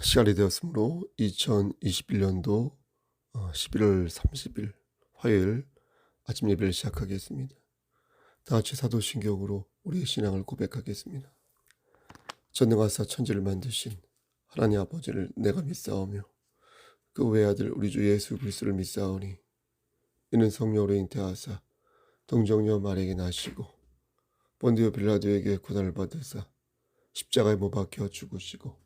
시간이 되었으므로 2021년도 11월 30일 화요일 아침 예배를 시작하겠습니다. 다 같이 사도신경으로 우리의 신앙을 고백하겠습니다. 전능하사 천지를 만드신 하나님 아버지를 내가 믿사오며 그 외아들 우리 주 예수 그리스도를 믿사오니 이는 성령으로 잉태하사 동정녀 말에게 나시고 본디오 빌라도에게 고난을 받으사 십자가에 못 박혀 죽으시고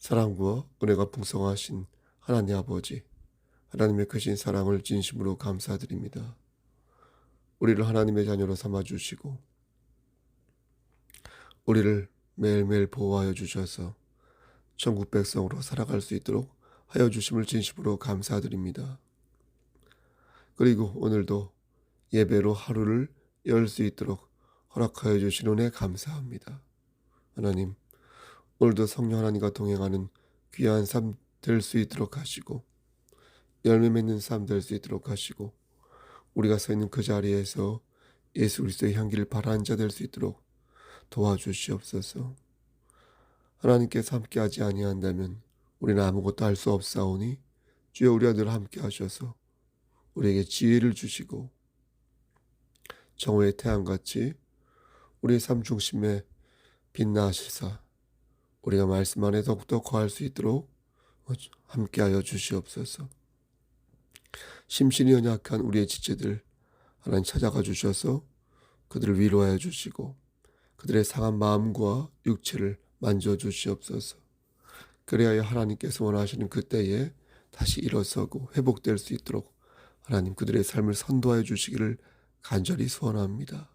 사랑과 은혜가 풍성하신 하나님 아버지, 하나님의 크신 사랑을 진심으로 감사드립니다. 우리를 하나님의 자녀로 삼아주시고, 우리를 매일매일 보호하여 주셔서 천국 백성으로 살아갈 수 있도록 하여 주심을 진심으로 감사드립니다. 그리고 오늘도 예배로 하루를 열 수 있도록 허락하여 주신 은혜 감사합니다. 하나님, 오늘도 성령 하나님과 동행하는 귀한 삶 될 수 있도록 하시고 열매 맺는 삶 될 수 있도록 하시고 우리가 서 있는 그 자리에서 예수 그리스도의 향기를 바라는 자 될 수 있도록 도와주시옵소서. 하나님께서 함께하지 아니한다면 우리는 아무것도 할 수 없사오니 주여 우리와 늘 함께하셔서 우리에게 지혜를 주시고 정오의 태양같이 우리의 삶 중심에 빛나시사 우리가 말씀 안에 더욱더 거할 수 있도록 함께하여 주시옵소서. 심신이 연약한 우리의 지체들 하나님 찾아가 주셔서 그들을 위로하여 주시고 그들의 상한 마음과 육체를 만져 주시옵소서. 그래야 하나님께서 원하시는 그때에 다시 일어서고 회복될 수 있도록 하나님 그들의 삶을 선도하여 주시기를 간절히 소원합니다.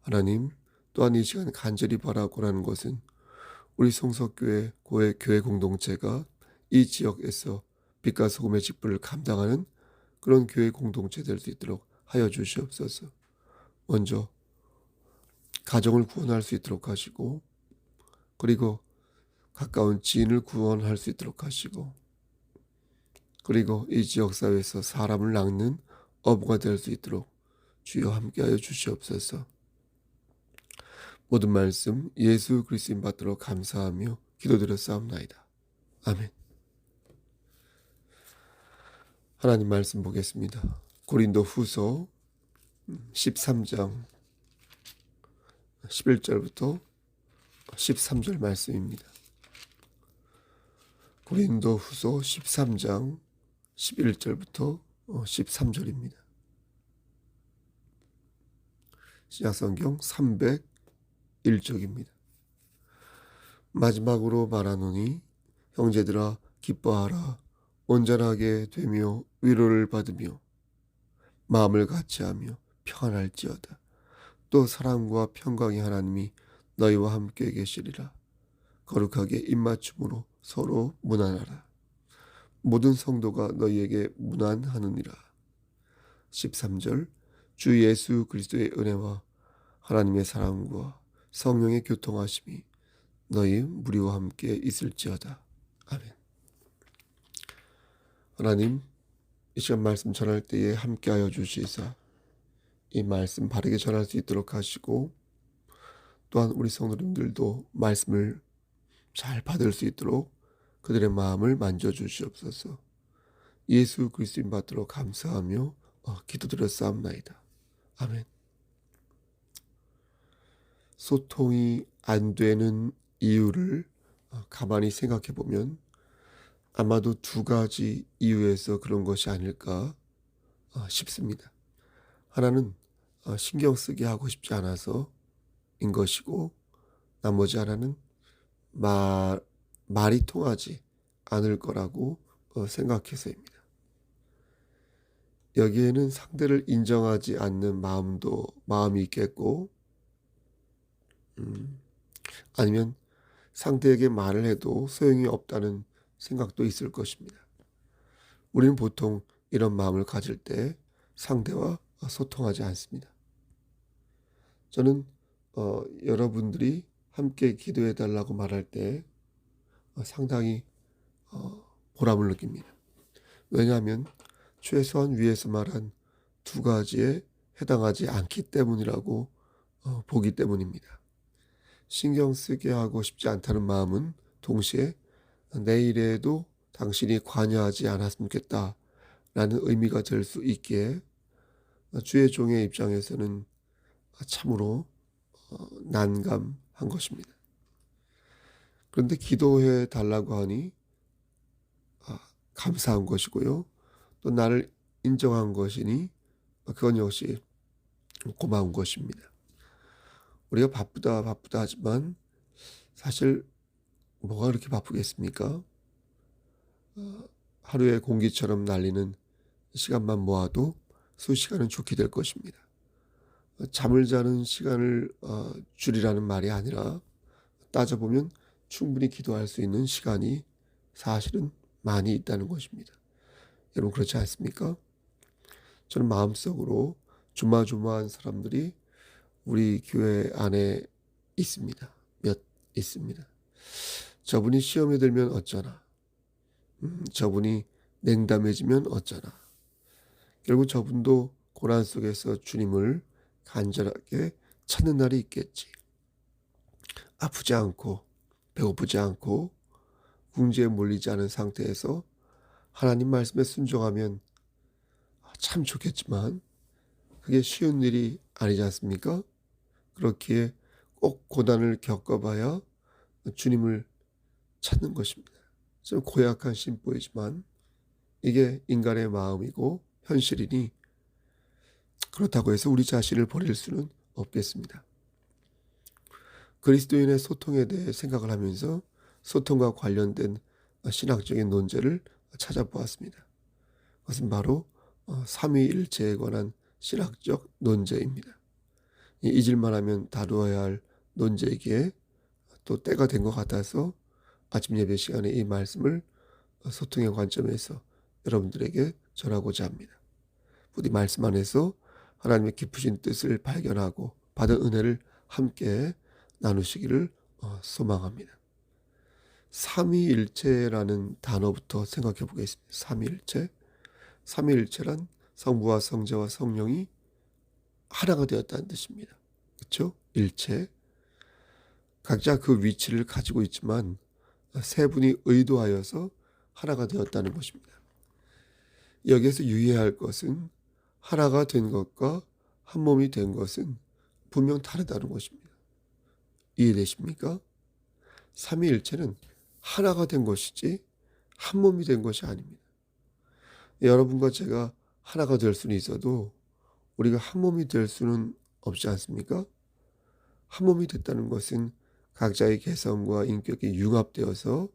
하나님 또한 이 시간 간절히 바라고라는 것은 우리 성석교회 고의 교회 공동체가 이 지역에서 빛과 소금의 직분을 감당하는 그런 교회 공동체 될 수 있도록 하여 주시옵소서. 먼저 가정을 구원할 수 있도록 하시고 그리고 가까운 지인을 구원할 수 있도록 하시고 그리고 이 지역 사회에서 사람을 낚는 어부가 될 수 있도록 주여 함께하여 주시옵소서. 모든 말씀 예수 그리스도인 받들어 감사하며 기도드렸사옵나이다. 아멘. 하나님 말씀 보겠습니다. 고린도 후서 13장 11절부터 13절 말씀입니다. 고린도 후서 13장 11절부터 13절입니다. 시약성경 301쪽입니다. 마지막으로 말하노니 형제들아 기뻐하라 온전하게 되며 위로를 받으며 마음을 같이하며 평안할지어다. 또 사랑과 평강의 하나님이 너희와 함께 계시리라. 거룩하게 입맞춤으로 서로 무난하라. 모든 성도가 너희에게 무난하느니라. 13절 주 예수 그리스도의 은혜와 하나님의 사랑과 성령의 교통하심이 너희 무리와 함께 있을지어다. 아멘. 하나님, 이 시간 말씀 전할 때에 함께하여 주시사 이 말씀 바르게 전할 수 있도록 하시고 또한 우리 성도님들도 말씀을 잘 받을 수 있도록 그들의 마음을 만져 주시옵소서. 예수 그리스도인 받들어 감사하며 어, 기도드렸사옵나이다. 아멘. 소통이 안 되는 이유를 어, 가만히 생각해 보면 아마도 두 가지 이유에서 그런 것이 아닐까 어, 싶습니다. 하나는 어, 신경 쓰게 하고 싶지 않아서인 것이고 나머지 하나는 말, 말이 통하지 않을 거라고 생각해서입니다. 여기에는 상대를 인정하지 않는 마음도 마음이 있겠고, 음, 아니면 상대에게 말을 해도 소용이 없다는 생각도 있을 것입니다. 우리는 보통 이런 마음을 가질 때 상대와 소통하지 않습니다. 저는 어, 여러분들이 함께 기도해 달라고 말할 때 어, 상당히 어, 보람을 느낍니다. 왜냐하면 최소한 위에서 말한 두 가지에 해당하지 않기 때문이라고 어, 보기 때문입니다. 신경 쓰게 하고 싶지 않다는 마음은 동시에 내 일에도 당신이 관여하지 않았으면 좋겠다 라는 의미가 될 수 있기에 주의 종의 입장에서는 참으로 어, 난감한 것입니다. 그런데 기도해 달라고 하니 아, 감사한 것이고요. 또 나를 인정한 것이니 그건 역시 고마운 것입니다. 우리가 바쁘다 바쁘다 하지만 사실 뭐가 그렇게 바쁘겠습니까? 어, 하루의 공기처럼 날리는 시간만 모아도 수시간은 좋게 될 것입니다. 잠을 자는 시간을 어, 줄이라는 말이 아니라 따져보면 충분히 기도할 수 있는 시간이 사실은 많이 있다는 것입니다. 여러분 그렇지 않습니까? 저는 마음속으로 조마조마한 사람들이 우리 교회 안에 있습니다. 몇 있습니다. 저분이 시험에 들면 어쩌나. 음, 저분이 냉담해지면 어쩌나. 결국 저분도 고난 속에서 주님을 간절하게 찾는 날이 있겠지. 아프지 않고 배고프지 않고 궁지에 몰리지 않은 상태에서 하나님 말씀에 순종하면 참 좋겠지만 그게 쉬운 일이 아니지 않습니까? 그렇기에 꼭 고난을 겪어봐야 주님을 찾는 것입니다. 좀 고약한 심보이지만 이게 인간의 마음이고 현실이니 그렇다고 해서 우리 자신을 버릴 수는 없겠습니다. 그리스도인의 소통에 대해 생각을 하면서 소통과 관련된 신학적인 논제를 찾아보았습니다. 그것은 바로 어, 삼위일체에 관한 신학적 논제입니다. 잊을만 하면 다루어야 할 논제이기에 또 때가 된 것 같아서 아침 예배 시간에 이 말씀을 소통의 관점에서 여러분들에게 전하고자 합니다. 부디 말씀 안에서 하나님의 깊으신 뜻을 발견하고 받은 은혜를 함께 나누시기를 어, 소망합니다. 삼위일체라는 단어부터 생각해 보겠습니다. 삼위일체. 삼위일체란 성부와 성자와 성령이 하나가 되었다는 뜻입니다. 그렇죠? 일체. 각자 그 위치를 가지고 있지만 세 분이 의도하여서 하나가 되었다는 것입니다. 여기에서 유의할 것은 하나가 된 것과 한 몸이 된 것은 분명 다르다는 것입니다. 이해되십니까? 삼위일체는 하나가 된 것이지 한 몸이 된 것이 아닙니다. 여러분과 제가 하나가 될 수는 있어도 우리가 한 몸이 될 수는 없지 않습니까? 한 몸이 됐다는 것은 각자의 개성과 인격이 융합되어서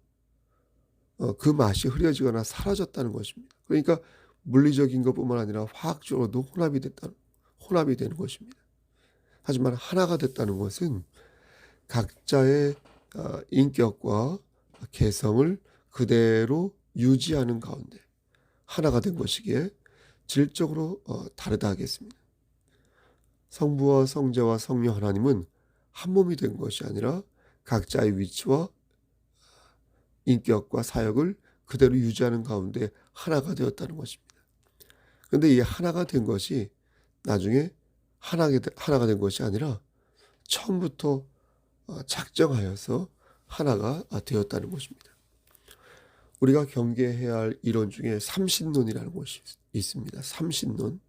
어, 그 맛이 흐려지거나 사라졌다는 것입니다. 그러니까 물리적인 것뿐만 아니라 화학적으로도 혼합이 됐다, 혼합이 되는 것입니다. 하지만 하나가 됐다는 것은 각자의 어, 인격과 개성을 그대로 유지하는 가운데 하나가 된 것이기에 질적으로 어, 다르다 하겠습니다. 성부와 성자와 성령 하나님은 한 몸이 된 것이 아니라 각자의 위치와 인격과 사역을 그대로 유지하는 가운데 하나가 되었다는 것입니다. 그런데 이 하나가 된 것이 나중에 하나가 된 것이 아니라 처음부터 어, 작정하여서 하나가 되었다는 것입니다. 우리가 경계해야 할 이론 중에 삼신론이라는 것이 있습니다. 삼신론.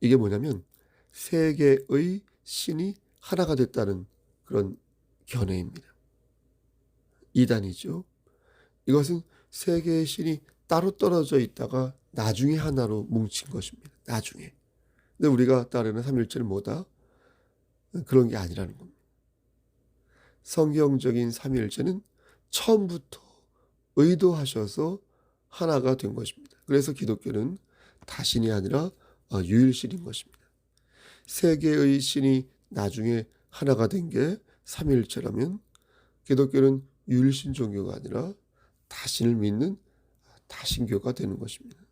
이게 뭐냐면 세계의 신이 하나가 됐다는 그런 견해입니다. 이단이죠. 이것은 세계의 신이 따로 떨어져 있다가 나중에 하나로 뭉친 것입니다. 나중에. 근데 우리가 따르는 삼일체는 뭐다? 그런 게 아니라는 겁니다. 성경적인 삼일체는 처음부터 의도하셔서 하나가 된 것입니다. 그래서 기독교는 다신이 아니라 어, 유일신인 것입니다. 세계의 신이 나중에 하나가 된 게 삼일체라면 기독교는 유일신 종교가 아니라 다신을 믿는 다신교가 되는 것입니다.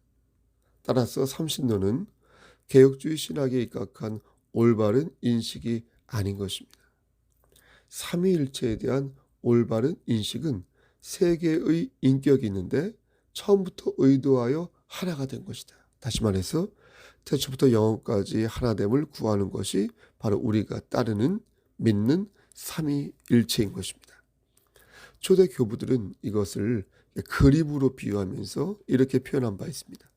따라서 삼신론은 개혁주의 신학에 입각한 올바른 인식이 아닌 것입니다. 삼위일체에 대한 올바른 인식은 세 개의 인격이 있는데 처음부터 의도하여 하나가 된 것이다. 다시 말해서 태초부터 영원까지 하나됨을 구하는 것이 바로 우리가 따르는 믿는 삼위일체인 것입니다. 초대 교부들은 이것을 그림으로 비유하면서 이렇게 표현한 바 있습니다.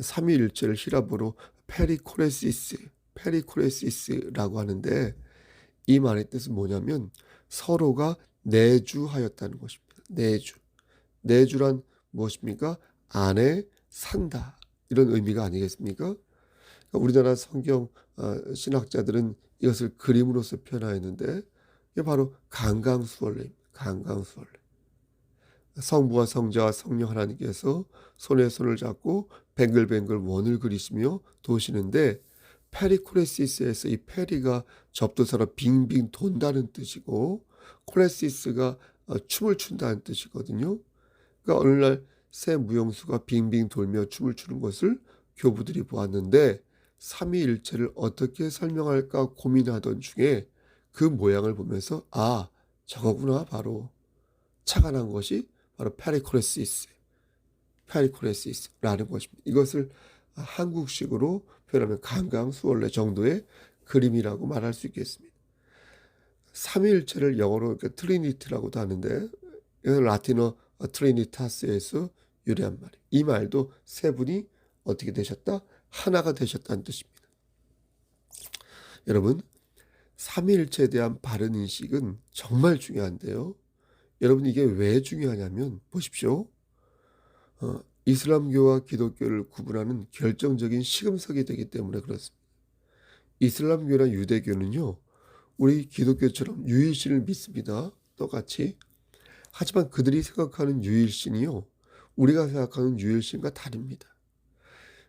삼위일체를 히라보로 페리코레시스, 페리코레시스라고 하는데 이 말의 뜻은 뭐냐면 서로가 내주하였다는 것입니다. 내주. 내주란 무엇입니까? 안에 산다. 이런 의미가 아니겠습니까? 그러니까 우리나라 성경 어, 신학자들은 이것을 그림으로서 표현하였는데 이게 바로 강강수월래입니다. 강강수월래. 성부와 성자와 성령 하나님께서 손에 손을 잡고 뱅글뱅글 원을 그리시며 도시는데 페리코레시스에서 이 페리가 접두사로 빙빙 돈다는 뜻이고 코레시스가 어, 춤을 춘다는 뜻이거든요. 그러니까 어느 날 새 무용수가 빙빙 돌며 춤을 추는 것을 교부들이 보았는데 삼위일체를 어떻게 설명할까 고민하던 중에 그 모양을 보면서 아 저거구나 바로 착안한 것이 바로 페리코레시스 페리코레시스라는 것입니다. 이것을 한국식으로 표현하면 강강수월래 정도의 그림이라고 말할 수 있겠습니다. 삼위일체를 영어로 트리니티라고도 하는데 라틴어 트리니타스에서 유래한 말이에요. 이 말도 세 분이 어떻게 되셨다? 하나가 되셨다는 뜻입니다. 여러분, 삼위일체에 대한 바른 인식은 정말 중요한데요. 여러분 이게 왜 중요하냐면 보십시오. 어, 이슬람교와 기독교를 구분하는 결정적인 시금석이 되기 때문에 그렇습니다. 이슬람교나 유대교는요, 우리 기독교처럼 유일신을 믿습니다. 똑같이. 하지만 그들이 생각하는 유일신이요, 우리가 생각하는 유일신과 다릅니다.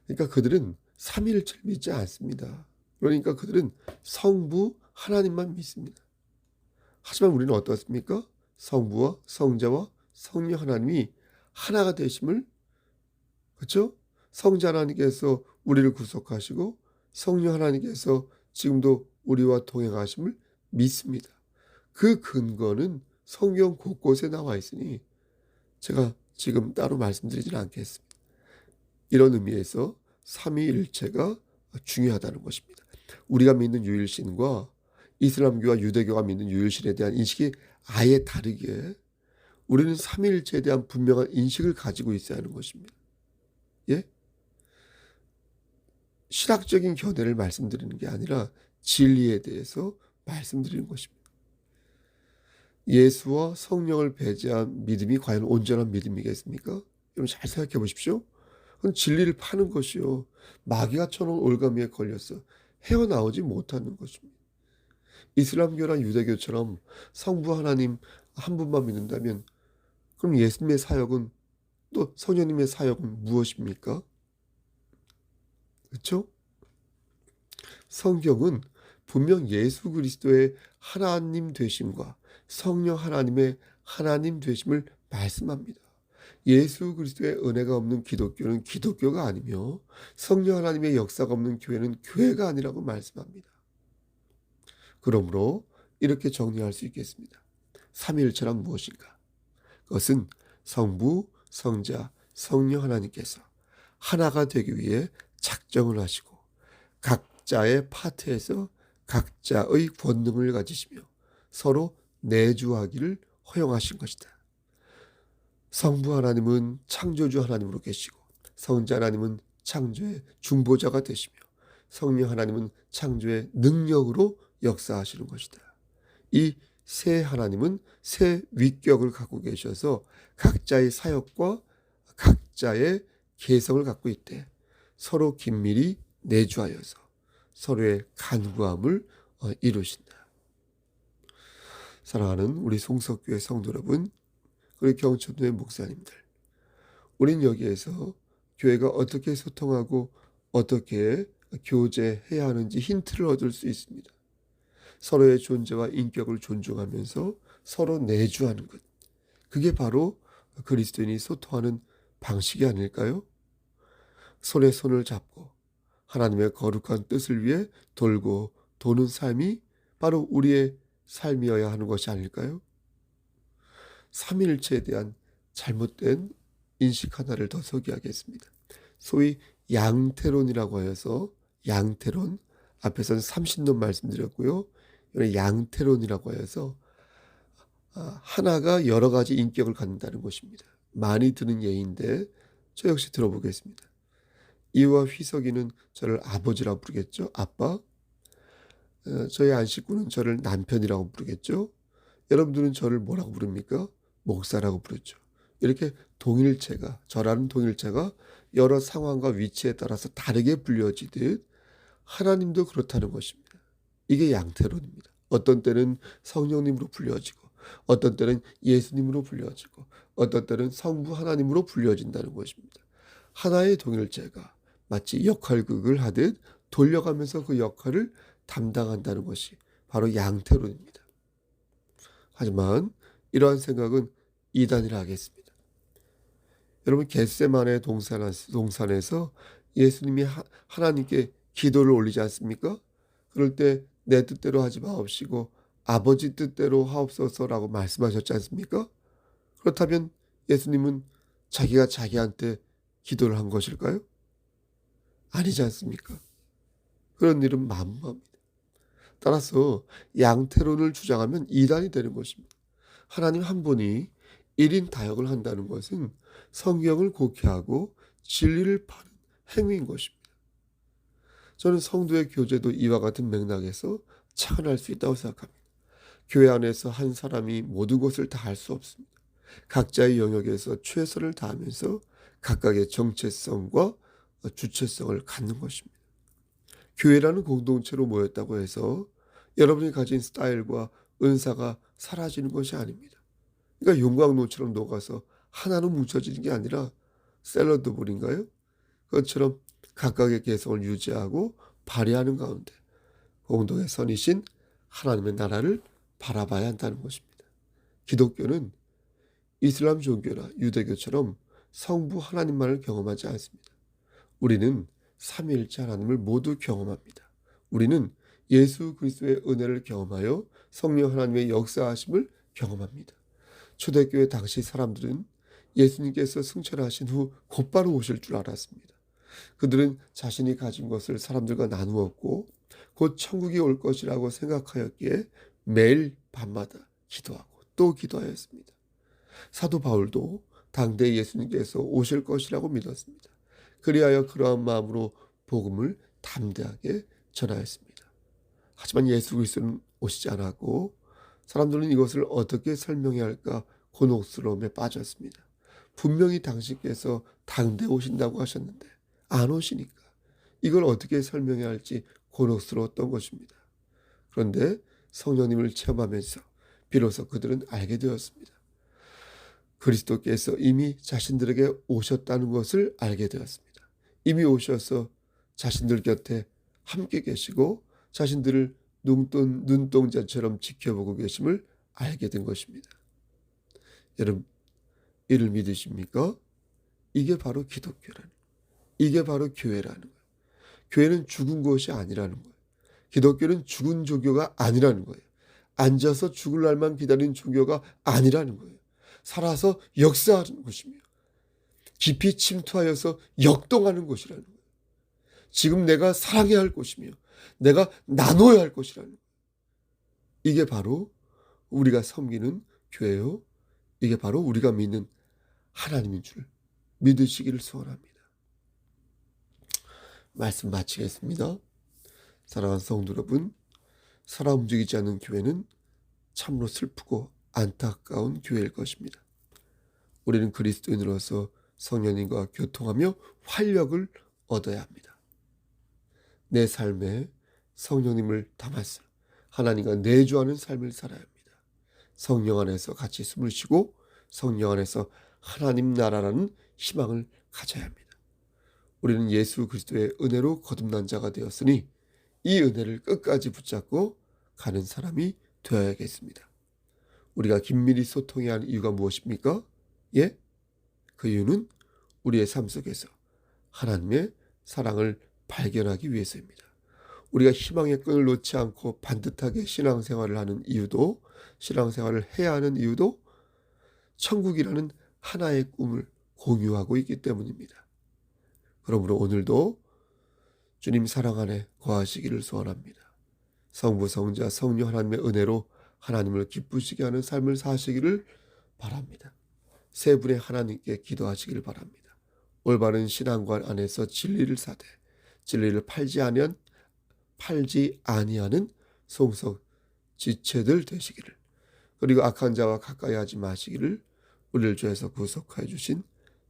그러니까 그들은 삼일체를 믿지 않습니다. 그러니까 그들은 성부 하나님만 믿습니다. 하지만 우리는 어떻습니까? 성부와 성자와 성령 하나님이 하나가 되심을 그렇죠? 성자 하나님께서 우리를 구속하시고 성령 하나님께서 지금도 우리와 동행하심을 믿습니다. 그 근거는 성경 곳곳에 나와 있으니 제가 지금 따로 말씀드리지는 않겠습니다. 이런 의미에서 삼위일체가 중요하다는 것입니다. 우리가 믿는 유일신과 이슬람교와 유대교가 믿는 유일신에 대한 인식이 아예 다르게 우리는 삼위일체에 대한 분명한 인식을 가지고 있어야 하는 것입니다. 예? 신학적인 견해를 말씀드리는 게 아니라 진리에 대해서 말씀드리는 것입니다. 예수와 성령을 배제한 믿음이 과연 온전한 믿음이겠습니까? 여러분 잘 생각해 보십시오. 그건 진리를 파는 것이요. 마귀가 쳐놓은 올가미에 걸려서 헤어나오지 못하는 것입니다. 이슬람교나 유대교처럼 성부 하나님 한 분만 믿는다면 그럼 예수님의 사역은 또 성령님의 사역은 무엇입니까? 그렇죠? 성경은 분명 예수 그리스도의 하나님 되심과 성령 하나님의 하나님 되심을 말씀합니다. 예수 그리스도의 은혜가 없는 기독교는 기독교가 아니며 성령 하나님의 역사가 없는 교회는 교회가 아니라고 말씀합니다. 그러므로 이렇게 정리할 수 있겠습니다. 삼일체란 무엇인가? 그것은 성부, 성자, 성령 하나님께서 하나가 되기 위해 작정을 하시고 각자의 파트에서 각자의 권능을 가지시며 서로 내주하기를 허용하신 것이다. 성부 하나님은 창조주 하나님으로 계시고 성자 하나님은 창조의 중보자가 되시며 성령 하나님은 창조의 능력으로 역사하시는 것이다. 이 세 하나님은 세 위격을 갖고 계셔서 각자의 사역과 각자의 개성을 갖고 있대. 서로 긴밀히 내주하여서 서로의 간구함을 어, 이루신다. 사랑하는 우리 송석교회 성도 여러분, 우리 경천도의 목사님들, 우린 여기에서 교회가 어떻게 소통하고 어떻게 교제해야 하는지 힌트를 얻을 수 있습니다. 서로의 존재와 인격을 존중하면서 서로 내주하는 것. 그게 바로 그리스도인이 소통하는 방식이 아닐까요? 손에 손을 잡고 하나님의 거룩한 뜻을 위해 돌고 도는 삶이 바로 우리의 삶이어야 하는 것이 아닐까요? 삼일체에 대한 잘못된 인식 하나를 더 소개하겠습니다. 소위 양태론이라고 하여서 양태론 앞에서는 삼신론 말씀드렸고요. 양태론이라고 하여서 아, 하나가 여러 가지 인격을 갖는다는 것입니다. 많이 드는 예인데 저 역시 들어보겠습니다. 이와 휘석이는 저를 아버지라고 부르겠죠. 아빠. 어, 저희 안식구는 저를 남편이라고 부르겠죠. 여러분들은 저를 뭐라고 부릅니까? 목사라고 부르죠. 이렇게 동일체가 저라는 동일체가 여러 상황과 위치에 따라서 다르게 불려지듯 하나님도 그렇다는 것입니다. 이게 양태론입니다. 어떤 때는 성령님으로 불려지고 어떤 때는 예수님으로 불려지고 어떤 때는 성부 하나님으로 불려진다는 것입니다. 하나의 동일체가 마치 역할극을 하듯 돌려가면서 그 역할을 담당한다는 것이 바로 양태론입니다. 하지만 이러한 생각은 이단이라 하겠습니다. 여러분 겟세만의 동산, 동산에서 예수님이 하, 하나님께 기도를 올리지 않습니까? 그럴 때 내 뜻대로 하지 마옵시고 아버지 뜻대로 하옵소서라고 말씀하셨지 않습니까? 그렇다면 예수님은 자기가 자기한테 기도를 한 것일까요? 아니지 않습니까? 그런 일은 만무합니다. 따라서 양태론을 주장하면 이단이 되는 것입니다. 하나님 한 분이 1인 다역을 한다는 것은 성경을 곡해하고 진리를 파는 행위인 것입니다. 저는 성도의 교제도 이와 같은 맥락에서 착안할 수 있다고 생각합니다. 교회 안에서 한 사람이 모든 것을 다 할 수 없습니다. 각자의 영역에서 최선을 다하면서 각각의 정체성과 주체성을 갖는 것입니다. 교회라는 공동체로 모였다고 해서 여러분이 가진 스타일과 은사가 사라지는 것이 아닙니다. 그러니까 용광로처럼 녹아서 하나로 뭉쳐지는 게 아니라 샐러드 볼인가요? 그것처럼 각각의 개성을 유지하고 발휘하는 가운데 공동의 선이신 하나님의 나라를 바라봐야 한다는 것입니다. 기독교는 이슬람 종교나 유대교처럼 성부 하나님만을 경험하지 않습니다. 우리는 삼위일체 하나님을 모두 경험합니다. 우리는 예수 그리스도의 은혜를 경험하여 성령 하나님의 역사하심을 경험합니다. 초대교회 당시 사람들은 예수님께서 승천하신 후 곧바로 오실 줄 알았습니다. 그들은 자신이 가진 것을 사람들과 나누었고 곧 천국이 올 것이라고 생각하였기에 매일 밤마다 기도하고 또 기도하였습니다. 사도 바울도 당대 예수님께서 오실 것이라고 믿었습니다. 그리하여 그러한 마음으로 복음을 담대하게 전하였습니다. 하지만 예수 그리스도는 오시지 않았고 사람들은 이것을 어떻게 설명해야 할까 곤혹스러움에 빠졌습니다. 분명히 당신께서 당대 오신다고 하셨는데 안 오시니까 이걸 어떻게 설명해야 할지 곤혹스러웠던 것입니다. 그런데 성령님을 체험하면서 비로소 그들은 알게 되었습니다. 그리스도께서 이미 자신들에게 오셨다는 것을 알게 되었습니다. 이미 오셔서 자신들 곁에 함께 계시고 자신들을 눈동, 눈동자처럼 지켜보고 계심을 알게 된 것입니다. 여러분, 이를 믿으십니까? 이게 바로 기독교라는 이게 바로 교회라는 거예요. 교회는 죽은 것이 아니라는 거예요. 기독교는 죽은 종교가 아니라는 거예요. 앉아서 죽을 날만 기다린 종교가 아니라는 거예요. 살아서 역사하는 것이며 깊이 침투하여서 역동하는 것이라는 거예요. 지금 내가 사랑해야 할 것이며 내가 나눠야 할 것이라는 거예요. 이게 바로 우리가 섬기는 교회요. 이게 바로 우리가 믿는 하나님인 줄 믿으시기를 소원합니다. 말씀 마치겠습니다. 사랑하는 성도 여러분, 살아 움직이지 않는 교회는 참으로 슬프고 안타까운 교회일 것입니다. 우리는 그리스도인으로서 성령님과 교통하며 활력을 얻어야 합니다. 내 삶에 성령님을 담아서 하나님과 내주하는 삶을 살아야 합니다. 성령 안에서 같이 숨을 쉬고 성령 안에서 하나님 나라라는 희망을 가져야 합니다. 우리는 예수 그리스도의 은혜로 거듭난 자가 되었으니 이 은혜를 끝까지 붙잡고 가는 사람이 되어야겠습니다. 우리가 긴밀히 소통해야 하는 이유가 무엇입니까? 예? 그 이유는 우리의 삶 속에서 하나님의 사랑을 발견하기 위해서입니다. 우리가 희망의 끈을 놓지 않고 반듯하게 신앙생활을 하는 이유도 신앙생활을 해야 하는 이유도 천국이라는 하나의 꿈을 공유하고 있기 때문입니다. 그러므로 오늘도 주님 사랑 안에 거하시기를 소원합니다. 성부, 성자, 성령 하나님의 은혜로 하나님을 기쁘시게 하는 삶을 사시기를 바랍니다. 세 분의 하나님께 기도하시기를 바랍니다. 올바른 신앙관 안에서 진리를 사되 진리를 팔지 아니한 팔지 아니하는 송석 지체들 되시기를 그리고 악한 자와 가까이 하지 마시기를 우리를 죄에서 구속하여 주신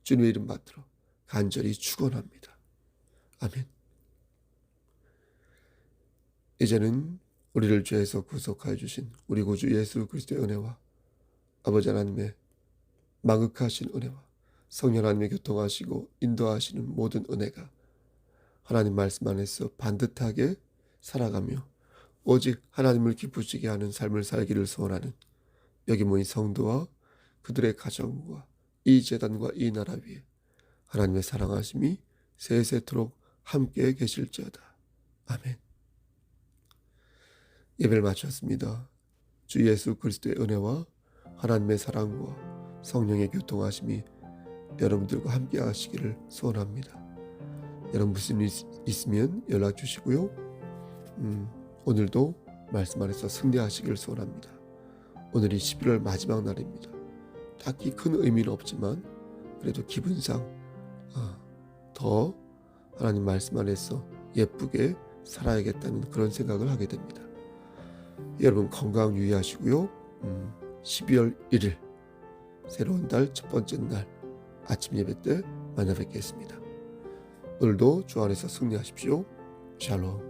주님의 이름 받들어 간절히 축원합니다. 아멘. 이제는 우리를 죄에서 구속하여 주신 우리 구주 예수 그리스도의 은혜와 아버지 하나님의 망극하신 은혜와 성령 하나님의 교통하시고 인도하시는 모든 은혜가 하나님 말씀 안에서 반듯하게 살아가며 오직 하나님을 기쁘시게 하는 삶을 살기를 소원하는 여기 모인 성도와 그들의 가정과 이 재단과 이 나라 위에 하나님의 사랑하심이 세세토록 함께 계실지어다. 아멘. 예배를 마쳤습니다. 주 예수 그리스도의 은혜와 하나님의 사랑과 성령의 교통하심이 여러분들과 함께 하시기를 소원합니다. 여러분 무슨 일 있으면 연락 주시고요. 음, 오늘도 말씀 안에서 승리하시기를 소원합니다. 오늘이 11월 마지막 날입니다. 딱히 큰 의미는 없지만 그래도 기분상 아, 더 하나님 말씀 안에서 예쁘게 살아야겠다는 그런 생각을 하게 됩니다. 여러분 건강 유의하시고요. 음, 12월 1일 새로운 달 첫 번째 날 아침 예배 때 만나 뵙겠습니다. 오늘도 주 안에서 승리하십시오. 샬롬.